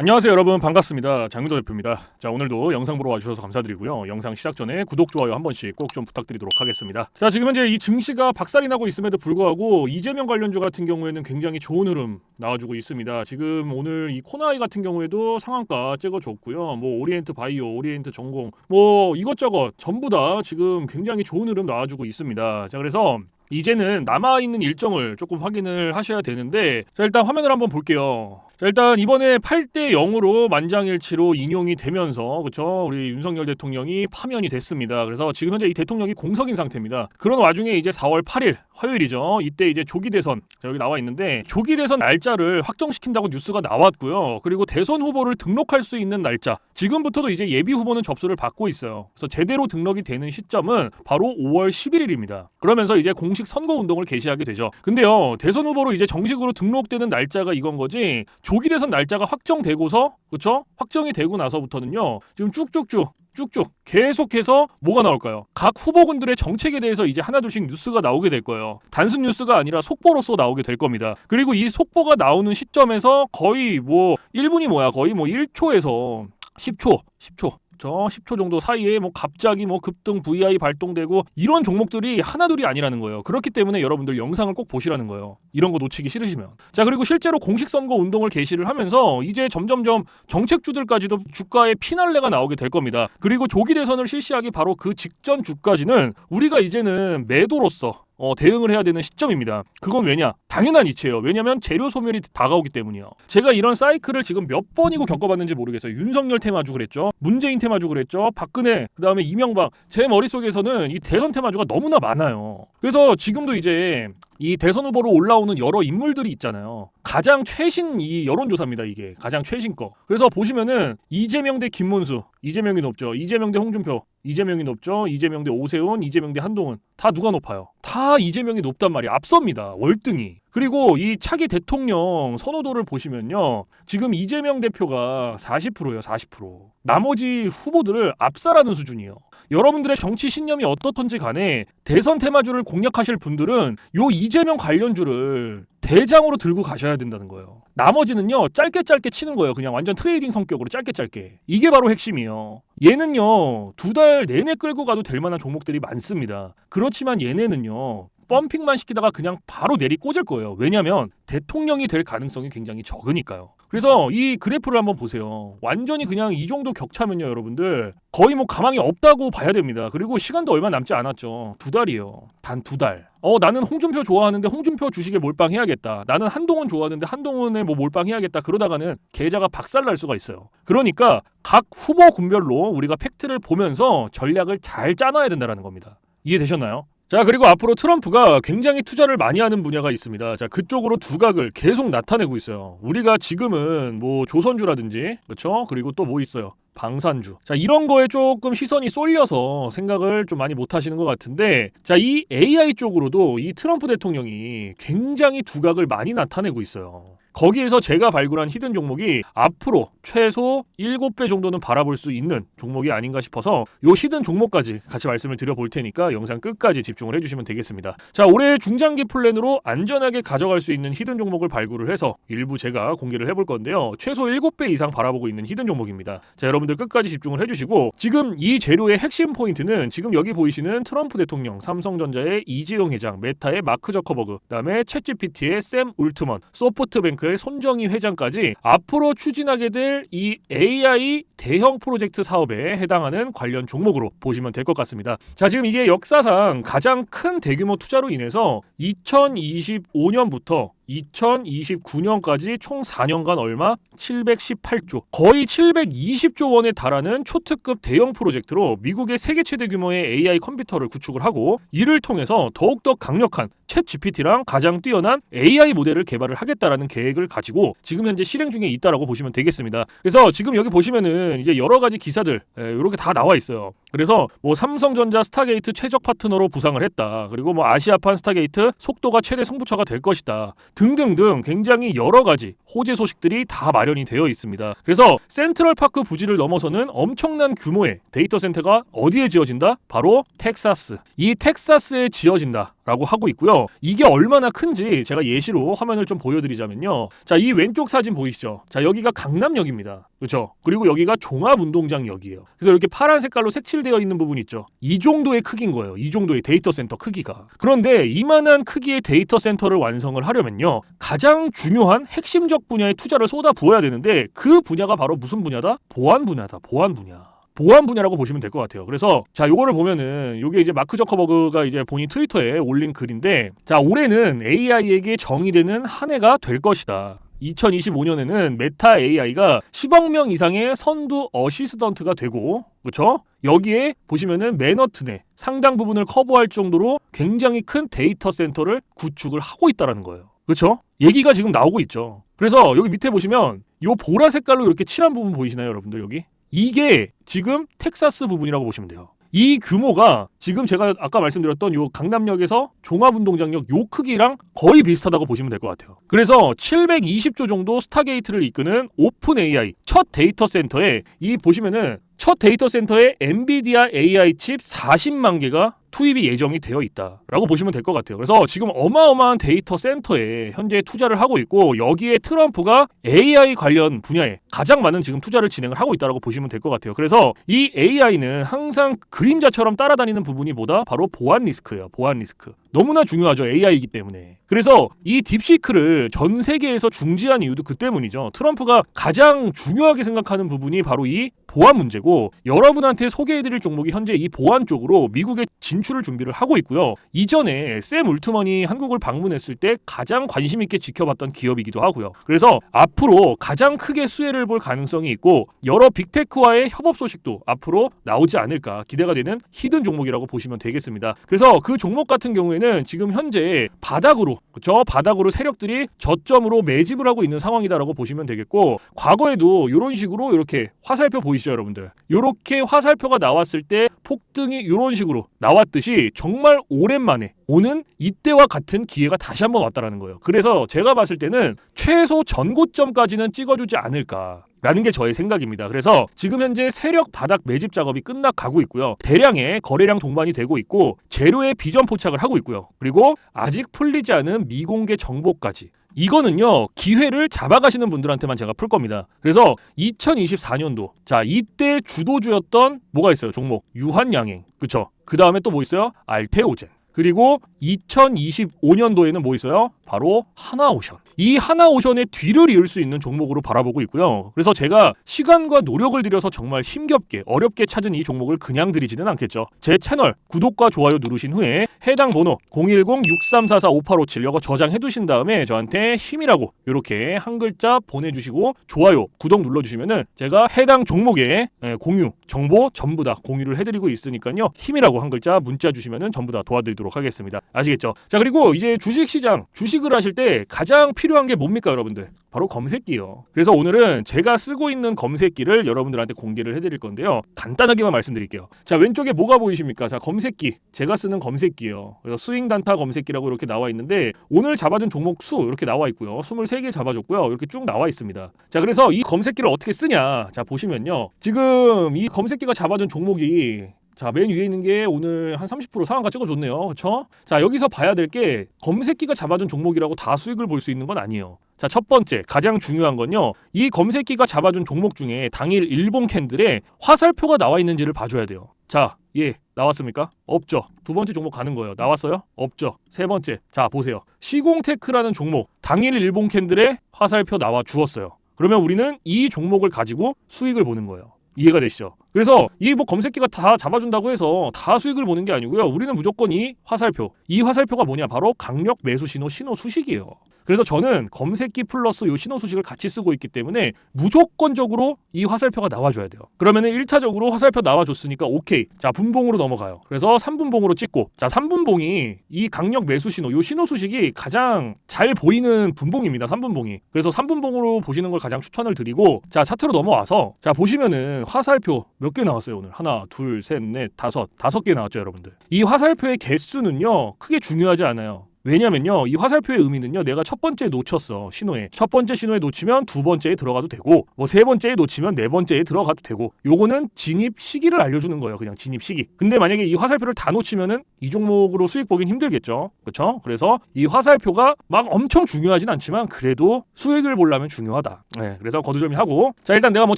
안녕하세요 여러분. 반갑습니다. 장민도 대표입니다. 자 오늘도 영상 보러 와주셔서 감사드리고요. 영상 시작 전에 구독 좋아요 한 번씩 꼭 좀 부탁드리도록 하겠습니다. 자 지금 현재 이 증시가 박살이 나고 있음에도 불구하고 이재명 관련주 같은 경우에는 굉장히 좋은 흐름 나와주고 있습니다. 지금 오늘 이 코나이 같은 경우에도 상한가 찍어줬고요. 뭐 오리엔트 바이오 오리엔트 전공 뭐 이것저것 전부 다 지금 굉장히 좋은 흐름 나와주고 있습니다. 자 그래서 이제는 남아있는 일정을 조금 확인을 하셔야 되는데 자 일단 화면을 한번 볼게요 자 일단 이번에 8대 0으로 만장일치로 인용이 되면서 그쵸? 우리 윤석열 대통령이 파면이 됐습니다. 그래서 지금 현재 이 대통령이 공석인 상태입니다. 그런 와중에 이제 4월 8일 화요일이죠. 이때 이제 조기 대선 자 여기 나와 있는데 조기 대선 날짜를 확정시킨다고 뉴스가 나왔고요. 그리고 대선 후보를 등록할 수 있는 날짜. 지금부터도 이제 예비 후보는 접수를 받고 있어요. 그래서 제대로 등록이 되는 시점은 바로 5월 11일입니다. 그러면서 이제 공식 선거 운동을 개시하게 되죠. 근데요 대선 후보로 이제 정식으로 등록되는 날짜가 이건 거지 조기 대선 날짜가 확정되고서 그렇죠? 확정이 되고 나서부터는요. 지금 쭉쭉쭉 쭉쭉 계속해서 뭐가 나올까요? 각 후보군들의 정책에 대해서 이제 하나둘씩 뉴스가 나오게 될 거예요. 단순 뉴스가 아니라 속보로서 나오게 될 겁니다. 그리고 이 속보가 나오는 시점에서 거의 뭐 1분이 뭐야? 거의 뭐 1초에서 10초, 10초 저 10초 정도 사이에 뭐 갑자기 뭐 급등 VI 발동되고 이런 종목들이 하나둘이 아니라는 거예요. 그렇기 때문에 여러분들 영상을 꼭 보시라는 거예요. 이런 거 놓치기 싫으시면. 자, 그리고 실제로 공식 선거 운동을 개시를 하면서 이제 점점점 정책주들까지도 주가의 피날레가 나오게 될 겁니다. 그리고 조기 대선을 실시하기 바로 그 직전 주까지는 우리가 이제는 매도로서 어, 대응을 해야 되는 시점입니다. 그건 왜냐? 당연한 이치예요. 왜냐하면 재료 소멸이 다가오기 때문이요. 제가 이런 사이클을 지금 몇 번이고 겪어봤는지 모르겠어요. 윤석열 테마주 그랬죠. 문재인 테마주 그랬죠. 박근혜, 그 다음에 이명박. 제 머릿속에서는 이 대선 테마주가 너무나 많아요. 그래서 지금도 이제 이 대선 후보로 올라오는 여러 인물들이 있잖아요. 가장 최신 이 여론조사입니다. 이게 가장 최신 거. 그래서 보시면은 이재명 대 김문수, 이재명이 높죠. 이재명 대 홍준표, 이재명이 높죠. 이재명 대 오세훈, 이재명 대 한동훈. 다 누가 높아요? 다 이재명이 높단 말이에요. 앞섭니다. 월등히. 그리고 이 차기 대통령 선호도를 보시면요. 지금 이재명 대표가 40%예요. 40%. 나머지 후보들을 압살하는 수준이에요. 여러분들의 정치 신념이 어떻던지 간에 대선 테마주를 공략하실 분들은 요 이재명 관련주를 대장으로 들고 가셔야 된다는 거예요. 나머지는요 짧게 짧게 치는 거예요. 그냥 완전 트레이딩 성격으로 짧게 짧게. 이게 바로 핵심이에요. 얘는요 두 달 내내 끌고 가도 될 만한 종목들이 많습니다. 그렇지만 얘네는요 펌핑만 시키다가 그냥 바로 내리 꽂을 거예요. 왜냐하면 대통령이 될 가능성이 굉장히 적으니까요. 그래서 이 그래프를 한번 보세요. 완전히 그냥 이 정도 격차면요, 여러분들 거의 뭐 가망이 없다고 봐야 됩니다. 그리고 시간도 얼마 남지 않았죠. 두 달이요. 단 두 달. 어 나는 홍준표 좋아하는데 홍준표 주식에 몰빵해야겠다. 나는 한동훈 좋아하는데 한동훈에 뭐 몰빵해야겠다. 그러다가는 계좌가 박살날 수가 있어요. 그러니까 각 후보 군별로 우리가 팩트를 보면서 전략을 잘 짜놔야 된다는 겁니다. 이해되셨나요? 자 그리고 앞으로 트럼프가 굉장히 투자를 많이 하는 분야가 있습니다. 자 그쪽으로 두각을 계속 나타내고 있어요. 우리가 지금은 뭐 조선주라든지 그렇죠? 그리고 또 뭐 있어요? 방산주. 자, 이런 거에 조금 시선이 쏠려서 생각을 좀 많이 못 하시는 것 같은데, 자, 이 AI 쪽으로도 이 트럼프 대통령이 굉장히 두각을 많이 나타내고 있어요. 거기에서 제가 발굴한 히든 종목이 앞으로 최소 7배 정도는 바라볼 수 있는 종목이 아닌가 싶어서 요 히든 종목까지 같이 말씀을 드려볼 테니까 영상 끝까지 집중을 해주시면 되겠습니다. 자 올해 중장기 플랜으로 안전하게 가져갈 수 있는 히든 종목을 발굴을 해서 일부 제가 공개를 해볼 건데요. 최소 7배 이상 바라보고 있는 히든 종목입니다. 자 여러분들 끝까지 집중을 해주시고 지금 이 재료의 핵심 포인트는 지금 여기 보이시는 트럼프 대통령, 삼성전자의 이재용 회장, 메타의 마크 저커버그, 그다음에 챗GPT의 샘 울트먼, 소프트뱅크 의 손정희 회장까지 앞으로 추진하게 될 이 AI 대형 프로젝트 사업에 해당하는 관련 종목으로 보시면 될 것 같습니다. 자, 지금 이게 역사상 가장 큰 대규모 투자로 인해서 2025년부터 2029년까지 총 4년간 얼마? 718조. 거의 720조 원에 달하는 초특급 대형 프로젝트로 미국의 세계 최대 규모의 AI 컴퓨터를 구축을 하고 이를 통해서 더욱더 강력한 챗 GPT랑 가장 뛰어난 AI 모델을 개발을 하겠다라는 계획을 가지고 지금 현재 실행 중에 있다라고 보시면 되겠습니다. 그래서 지금 여기 보시면은 이제 여러 가지 기사들 이렇게 다 나와 있어요. 그래서 뭐 삼성전자 스타게이트 최적 파트너로 부상을 했다. 그리고 뭐 아시아판 스타게이트 속도가 최대 승부처가 될 것이다. 등등등 굉장히 여러 가지 호재 소식들이 다 마련이 되어 있습니다. 그래서 센트럴파크 부지를 넘어서는 엄청난 규모의 데이터 센터가 어디에 지어진다? 바로 텍사스. 이 텍사스에 지어진다. 라고 하고 있고요. 이게 얼마나 큰지 제가 예시로 화면을 좀 보여드리자면요. 자, 이 왼쪽 사진 보이시죠? 자, 여기가 강남역입니다. 그렇죠? 그리고 여기가 종합운동장역이에요. 그래서 이렇게 파란 색깔로 색칠되어 있는 부분 있죠. 이 정도의 크기인 거예요. 이 정도의 데이터 센터 크기가. 그런데 이만한 크기의 데이터 센터를 완성을 하려면요. 가장 중요한 핵심적 분야에 투자를 쏟아 부어야 되는데 그 분야가 바로 무슨 분야다? 보안 분야다. 보안 분야. 보안 분야라고 보시면 될 것 같아요. 그래서 자 요거를 보면은 요게 이제 마크 저커버그가 이제 본인 트위터에 올린 글인데 자 올해는 AI에게 정의되는 한 해가 될 것이다. 2025년에는 메타 AI가 10억 명 이상의 선두 어시스턴트가 되고 그렇죠? 여기에 보시면은 맨허튼의 상당 부분을 커버할 정도로 굉장히 큰 데이터 센터를 구축을 하고 있다라는 거예요. 그렇죠? 얘기가 지금 나오고 있죠. 그래서 여기 밑에 보시면 요 보라 색깔로 이렇게 칠한 부분 보이시나요, 여러분들 여기? 이게 지금 텍사스 부분이라고 보시면 돼요. 이 규모가 지금 제가 아까 말씀드렸던 요 강남역에서 종합운동장역 요 크기랑 거의 비슷하다고 보시면 될 것 같아요. 그래서 720조 정도 스타게이트를 이끄는 오픈 AI 첫 데이터 센터에 이 보시면은 첫 데이터 센터에 엔비디아 AI 칩 40만 개가 투입이 예정이 되어 있다라고 보시면 될 것 같아요. 그래서 지금 어마어마한 데이터 센터에 현재 투자를 하고 있고 여기에 트럼프가 AI 관련 분야에 가장 많은 지금 투자를 진행을 하고 있다라고 보시면 될 것 같아요. 그래서 이 AI는 항상 그림자처럼 따라다니는 부분이 뭐다? 바로 보안 리스크예요. 보안 리스크. 너무나 중요하죠. AI이기 때문에. 그래서 이 딥시크를 전 세계에서 중지한 이유도 그 때문이죠. 트럼프가 가장 중요하게 생각하는 부분이 바로 이 보안 문제 고 여러분한테 소개해드릴 종목이 현재 이 보안 쪽으로 미국에 진출을 준비를 하고 있고요. 이전에 샘 울트먼이 한국을 방문했을 때 가장 관심 있게 지켜봤던 기업이기도 하고요. 그래서 앞으로 가장 크게 수혜를 볼 가능성이 있고 여러 빅테크와의 협업 소식도 앞으로 나오지 않을까 기대가 되는 히든 종목이라고 보시면 되겠습니다. 그래서 그 종목 같은 경우에는 지금 현재 바닥으로 저 바닥으로 세력들이 저점으로 매집을 하고 있는 상황이다라고 보시면 되겠고 과거에도 이런 식으로 이렇게 화살표 보이시죠 여러분들 이렇게 화살표가 나왔을 때 폭등이 이런 식으로 나왔듯이 정말 오랜만에 오는 이때와 같은 기회가 다시 한번 왔다라는 거예요 그래서 제가 봤을 때는 최소 전고점까지는 찍어주지 않을까 라는 게 저의 생각입니다. 그래서 지금 현재 세력 바닥 매집 작업이 끝나가고 있고요. 대량의 거래량 동반이 되고 있고 재료의 비전 포착을 하고 있고요. 그리고 아직 풀리지 않은 미공개 정보까지 이거는요 기회를 잡아가시는 분들한테만 제가 풀 겁니다. 그래서 2024년도 자 이때 주도주였던 뭐가 있어요? 종목. 유한양행. 그쵸? 그 다음에 또 뭐 있어요? 알테오젠 그리고 2025년도에는 뭐 있어요? 바로 하나오션. 이 하나오션의 뒤를 이을 수 있는 종목으로 바라보고 있고요. 그래서 제가 시간과 노력을 들여서 정말 힘겹게 어렵게 찾은 이 종목을 그냥 드리지는 않겠죠. 제 채널 구독과 좋아요 누르신 후에 해당 번호 010-6344-5857 이거 저장해 두신 다음에 저한테 힘이라고 이렇게 한 글자 보내주시고 좋아요 구독 눌러주시면은 제가 해당 종목의 예, 공유 정보 전부 다 공유를 해드리고 있으니까요 힘이라고 한 글자 문자 주시면은 전부 다 도와드리도록 하겠습니다 아시겠죠? 자 그리고 이제 주식 시장 주식을 하실 때 가장 필요한 게 뭡니까 여러분들? 바로 검색기요. 그래서 오늘은 제가 쓰고 있는 검색기를 여러분들한테 공개를 해드릴 건데요. 간단하게만 말씀드릴게요. 자 왼쪽에 뭐가 보이십니까? 자 검색기 제가 쓰는 검색기요. 그래서 스윙 단타 검색기라고 이렇게 나와 있는데 오늘 잡아준 종목 수 이렇게 나와 있고요. 23개 잡아줬고요. 이렇게 쭉 나와 있습니다. 자 그래서 이 검색기를 어떻게 쓰냐? 자 보시면요. 지금 이 검색기가 잡아준 종목이 자, 맨 위에 있는 게 오늘 한 30% 상한가 찍어줬네요. 그렇죠? 자, 여기서 봐야 될 게 검색기가 잡아준 종목이라고 다 수익을 볼 수 있는 건 아니에요. 자, 첫 번째, 가장 중요한 건요. 이 검색기가 잡아준 종목 중에 당일 일본 캔들에 화살표가 나와 있는지를 봐줘야 돼요. 자, 예, 나왔습니까? 없죠. 두 번째 종목 가는 거예요. 나왔어요? 없죠. 세 번째, 자, 보세요. 시공테크라는 종목, 당일 일본 캔들에 화살표 나와 주었어요. 그러면 우리는 이 종목을 가지고 수익을 보는 거예요. 이해가 되시죠? 그래서 이 뭐 검색기가 다 잡아준다고 해서 다 수익을 보는 게 아니고요. 우리는 무조건 이 화살표. 이 화살표가 뭐냐? 바로 강력 매수 신호 신호 수식이에요. 그래서 저는 검색기 플러스 요 신호 수식을 같이 쓰고 있기 때문에 무조건적으로 이 화살표가 나와줘야 돼요. 그러면은 1차적으로 화살표 나와줬으니까 오케이. 자, 분봉으로 넘어가요. 그래서 3분봉으로 찍고 자, 3분봉이 이 강력 매수 신호, 요 신호 수식이 가장 잘 보이는 분봉입니다. 3분봉이. 그래서 3분봉으로 보시는 걸 가장 추천을 드리고 자, 차트로 넘어와서 자, 보시면은 화살표 몇개 나왔어요, 오늘. 하나, 둘, 셋, 넷, 다섯. 다섯 개 나왔죠, 여러분들. 이 화살표의 개수는요. 크게 중요하지 않아요. 왜냐면요. 이 화살표의 의미는요. 내가 첫 번째 놓쳤어. 신호에. 첫 번째 신호에 놓치면 두 번째에 들어가도 되고 뭐 세 번째에 놓치면 네 번째에 들어가도 되고 요거는 진입 시기를 알려주는 거예요. 그냥 진입 시기. 근데 만약에 이 화살표를 다 놓치면은 이 종목으로 수익 보긴 힘들겠죠. 그렇죠? 그래서 이 화살표가 막 엄청 중요하진 않지만 그래도 수익을 보려면 중요하다. 네, 그래서 거두절미하고 자 일단 내가 뭐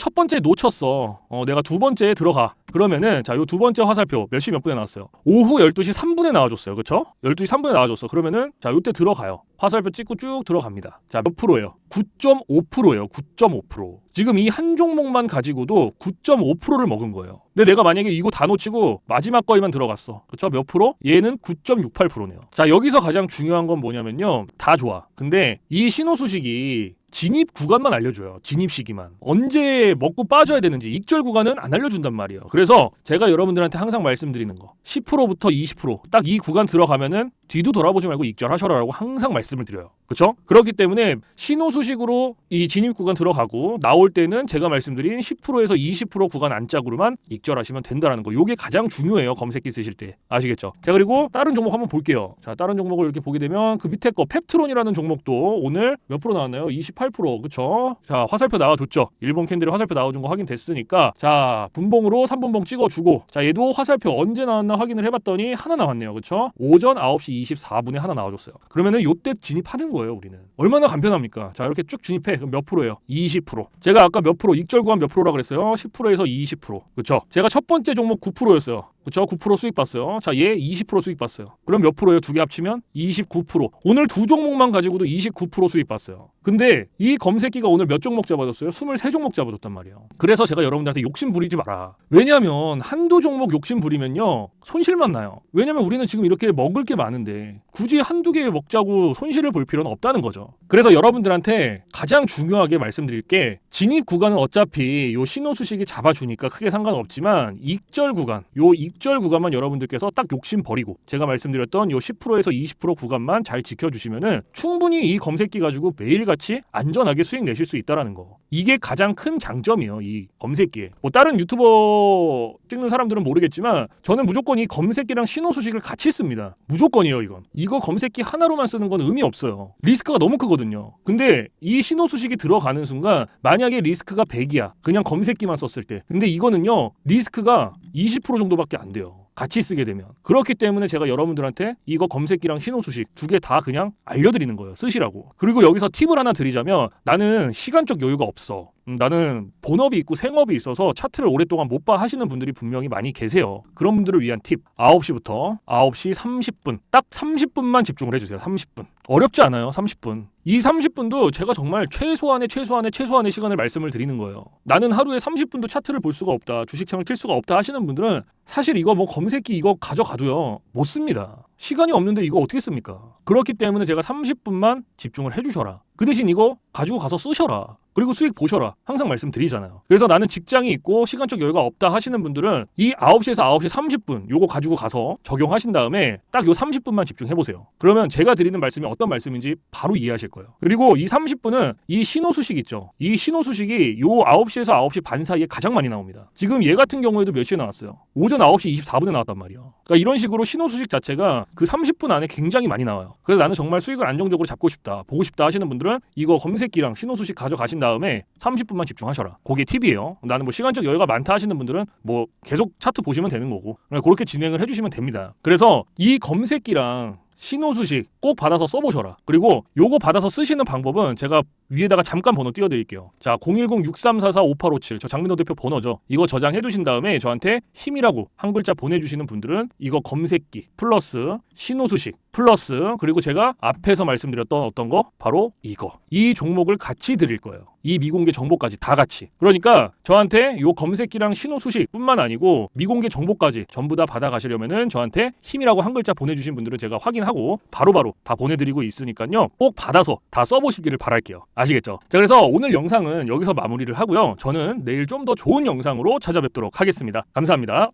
첫 번째 놓쳤어. 어, 내가 두 번째에 들어가. 그러면은 자 요 두 번째 화살표 몇 시 몇 분에 나왔어요? 오후 12시 3분에 나와줬어요. 그렇죠? 12시 3분에 나와줬어. 그러면 은 자 요때 들어가요. 화살표 찍고 쭉 들어갑니다. 자 몇 프로예요? 9.5%예요. 9.5%. 지금 이 한 종목만 가지고도 9.5%를 먹은 거예요. 근데 내가 만약에 이거 다 놓치고 마지막 거에만 들어갔어. 그렇죠? 몇 프로? 얘는 9.68%네요. 자, 여기서 가장 중요한 건 뭐냐면요. 다 좋아. 근데 이 신호 수식이 진입 구간만 알려줘요. 진입 시기만. 언제 먹고 빠져야 되는지 익절 구간은 안 알려준단 말이에요. 그래서 제가 여러분들한테 항상 말씀드리는 거 10%부터 20%딱 이 구간 들어가면은 뒤도 돌아보지 말고 익절하셔라라고 항상 말씀을 드려요. 그렇죠? 그렇기 때문에 신호 수식으로 이 진입 구간 들어가고 나올 때는 제가 말씀드린 10%에서 20% 구간 안짝으로만 익절하시면 된다라는 거. 요게 가장 중요해요. 검색기 쓰실 때. 아시겠죠? 자, 그리고 다른 종목 한번 볼게요. 자, 다른 종목을 이렇게 보게 되면 그 밑에 거 펩트론이라는 종목도 오늘 몇 프로 나왔나요? 28% 그쵸? 자, 화살표 나와줬죠. 일본 캔들이 화살표 나와준 거 확인됐으니까 자, 분봉으로 3분봉 찍어주고 자, 얘도 화살표 언제 나왔나 확인을 해봤더니 하나 나왔네요. 그쵸? 오전 9시 24분에 하나 나와줬어요. 그러면은 요때 진입하는 거예요, 우리는. 얼마나 간편합니까? 자, 이렇게 쭉 진입해. 그럼 몇 프로예요? 20%. 제가 아까 몇 프로, 익절 구간 몇 프로라 그랬어요? 10%에서 20%. 그쵸? 제가 첫 번째 종목 9%였어요. 그쵸? 9% 수익 봤어요. 자, 얘 20% 수익 봤어요. 그럼 몇 프로예요? 두 개 합치면 29%. 오늘 두 종목만 가지고도 29% 수익 봤어요. 근데 이 검색기가 오늘 몇 종목 잡아줬어요? 23종목 잡아줬단 말이에요. 그래서 제가 여러분들한테 욕심 부리지 마라. 왜냐면 한두 종목 욕심 부리면요. 손실만 나요. 왜냐면 우리는 지금 이렇게 먹을 게 많은데 굳이 한두 개 먹자고 손실을 볼 필요는 없다는 거죠. 그래서 여러분들한테 가장 중요하게 말씀드릴 게 진입 구간은 어차피 요 신호 수식이 잡아주니까 크게 상관없지만 익절 구간, 요 익절 구간만 여러분들께서 딱 욕심 버리고 제가 말씀드렸던 요 10%에서 20% 구간만 잘 지켜주시면은 충분히 이 검색기 가지고 매일같이 안전하게 수익 내실 수 있다라는 거. 이게 가장 큰 장점이에요. 이 검색기에. 뭐 다른 유튜버 찍는 사람들은 모르겠지만 저는 무조건 이 검색기랑 신호 수식을 같이 씁니다. 무조건이에요, 이건. 이거 검색기 하나로만 쓰는 건 의미 없어요. 리스크가 너무 크거든요. 근데 이 신호 수식이 들어가는 순간 만약에 리스크가 100이야. 그냥 검색기만 썼을 때. 근데 이거는요. 리스크가 20% 정도밖에 안 돼요. 같이 쓰게 되면. 그렇기 때문에 제가 여러분들한테 이거 검색기랑 신호 수식 두 개 다 그냥 알려드리는 거예요. 쓰시라고. 그리고 여기서 팁을 하나 드리자면 나는 시간적 여유가 없어 음, 나는 본업이 있고 생업이 있어서 차트를 오랫동안 못 봐 하시는 분들이 분명히 많이 계세요. 그런 분들을 위한 팁. 9시부터 9시 30분. 딱 30분만 집중을 해주세요. 30분. 어렵지 않아요 30분. 이 30분도 제가 정말 최소한의 최소한의 최소한의 시간을 말씀을 드리는 거예요. 나는 하루에 30분도 차트를 볼 수가 없다 주식창을 킬 수가 없다 하시는 분들은 사실 이거 뭐 검색기 이거 가져가도요 못 씁니다. 시간이 없는데 이거 어떻게 씁니까? 그렇기 때문에 제가 30분만 집중을 해주셔라 그 대신 이거 가지고 가서 쓰셔라. 그리고 수익 보셔라. 항상 말씀드리잖아요. 그래서 나는 직장이 있고 시간적 여유가 없다 하시는 분들은 이 9시에서 9시 30분 요거 가지고 가서 적용하신 다음에 딱 요 30분만 집중해 보세요. 그러면 제가 드리는 말씀이 어떤 말씀인지 바로 이해하실 거예요. 그리고 이 30분은 이 신호 수식 있죠. 이 신호 수식이 요 9시에서 9시 반 사이에 가장 많이 나옵니다. 지금 얘 같은 경우에도 몇 시에 나왔어요? 오전 9시 24분에 나왔단 말이에요. 그러니까 이런 식으로 신호 수식 자체가 그 30분 안에 굉장히 많이 나와요. 그래서 나는 정말 수익을 안정적으로 잡고 싶다 보고 싶다 하시는 분들은 이거 검색기랑 신호 수식 가져가신 다음에 30분만 집중하셔라. 그게 팁이에요. 나는 뭐 시간적 여유가 많다 하시는 분들은 뭐 계속 차트 보시면 되는 거고 그렇게 진행을 해주시면 됩니다. 그래서 이 검색기랑 신호 수식 꼭 받아서 써보셔라. 그리고 요거 받아서 쓰시는 방법은 제가 위에다가 잠깐 번호 띄워드릴게요. 자, 010-6344-5857. 저 장민호 대표 번호죠. 이거 저장해 두신 다음에 저한테 힘이라고 한 글자 보내주시는 분들은 이거 검색기 플러스 신호 수식 플러스 그리고 제가 앞에서 말씀드렸던 어떤 거 바로 이거 이 종목을 같이 드릴 거예요. 이 미공개 정보까지 다 같이. 그러니까 저한테 요 검색기랑 신호 수식뿐만 아니고 미공개 정보까지 전부 다 받아가시려면은 저한테 힘이라고 한 글자 보내주신 분들은 제가 확인하고 바로바로 다 보내드리고 있으니까요. 꼭 받아서 다 써보시기를 바랄게요. 아시겠죠? 자 그래서 오늘 영상은 여기서 마무리를 하고요. 저는 내일 좀 더 좋은 영상으로 찾아뵙도록 하겠습니다. 감사합니다.